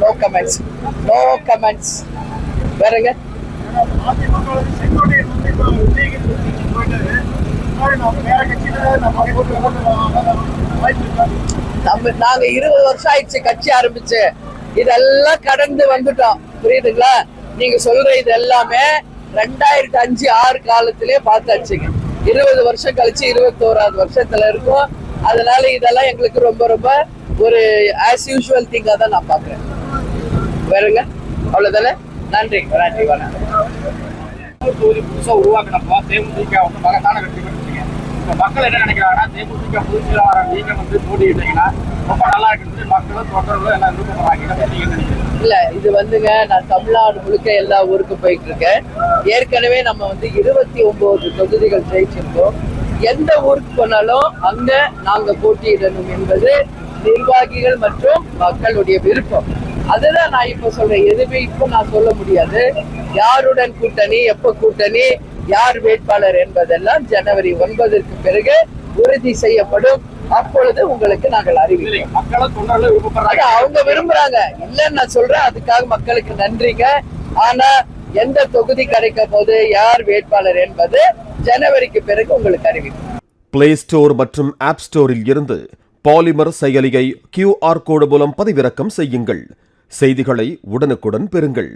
No comments no comments வேறங்க நம்ம நாங்க இருபது வருஷம் ஆயிடுச்சு கட்சி ஆரம்பிச்சு. இதெல்லாம் கடந்து வந்துட்டோம். புரியுதுங்களா? நீங்க சொல்ற இது எல்லாமே ரெண்டாயிரத்தி அஞ்சு ஆறு காலத்திலே பார்த்தாச்சுங்க. இருபது வருஷம் கழிச்சு இருபத்தோராது வருஷத்துல இருக்கும். அதனால இதெல்லாம் எங்களுக்கு ரொம்ப ரொம்ப ஒரு ஆஸ் யூஷுவல் திங்கா தான் நான் பாக்குறேன் வேறுங்க? அவ்வளவுதானே? நன்றி. நன்றி வணக்கம் தொகுதி புதுசா உருவாக்கினப்போ தேமுதிக வந்து மகத்தான வெற்றி பெற்றுங்க இப்ப மக்கள் என்ன நினைக்கிறாங்கன்னா தேமுதிக பொதுச் செயலாளர் நீங்க வந்து போட்டியிட்டீங்கன்னா ரொம்ப நல்லா இருக்குது மக்களும் தொண்டர்களும் எல்லாம் விருப்பப்படுறாங்க. இல்ல இது வந்துங்க நான் தமிழ்நாடு முழுக்க எல்லா ஊருக்கும் போயிட்டு இருக்கேன். ஏற்கனவே நம்ம வந்து இருபத்தி ஒன்பது தொகுதிகள் ஜெயிச்சிருக்கோம். எந்த ஊருக்கு போனாலும் அங்க நாங்க போட்டியிடணும் என்பது நிர்வாகிகள் மற்றும் மக்களுடைய விருப்பம். அதுதான் நான் இப்ப சொல்றேன். எதுவுமே இப்ப நான் சொல்ல முடியாது. யாருடன் கூட்டணி எப்ப கூட்டணி யார் வேட்பாளர் என்பதெல்லாம் ஜனவரி ஒன்பதற்கு பிறகு உறுதி செய்யப்படும். அப்பொழுது உங்களுக்கு நாங்கள் அறிவிக்கிறோம் மக்களும் அவங்க விரும்புறாங்க. இல்லைன்னு நான் சொல்றேன். அதுக்காக மக்களுக்கு நன்றிங்க. ஆனா எந்த தொகுதி கிடைக்க போது யார் வேட்பாளர் என்பது ஜனவரிக்கு பிறகு உங்களுக்கு அறிவிக்கும். பிளே ஸ்டோர் மற்றும் ஆப் ஸ்டோரில் இருந்து பாலிமர் செயலியை கியூஆர் கோடு மூலம் பதிவிறக்கம் செய்யுங்கள். செய்திகளை உடனுக்குடன் பெறுங்கள்.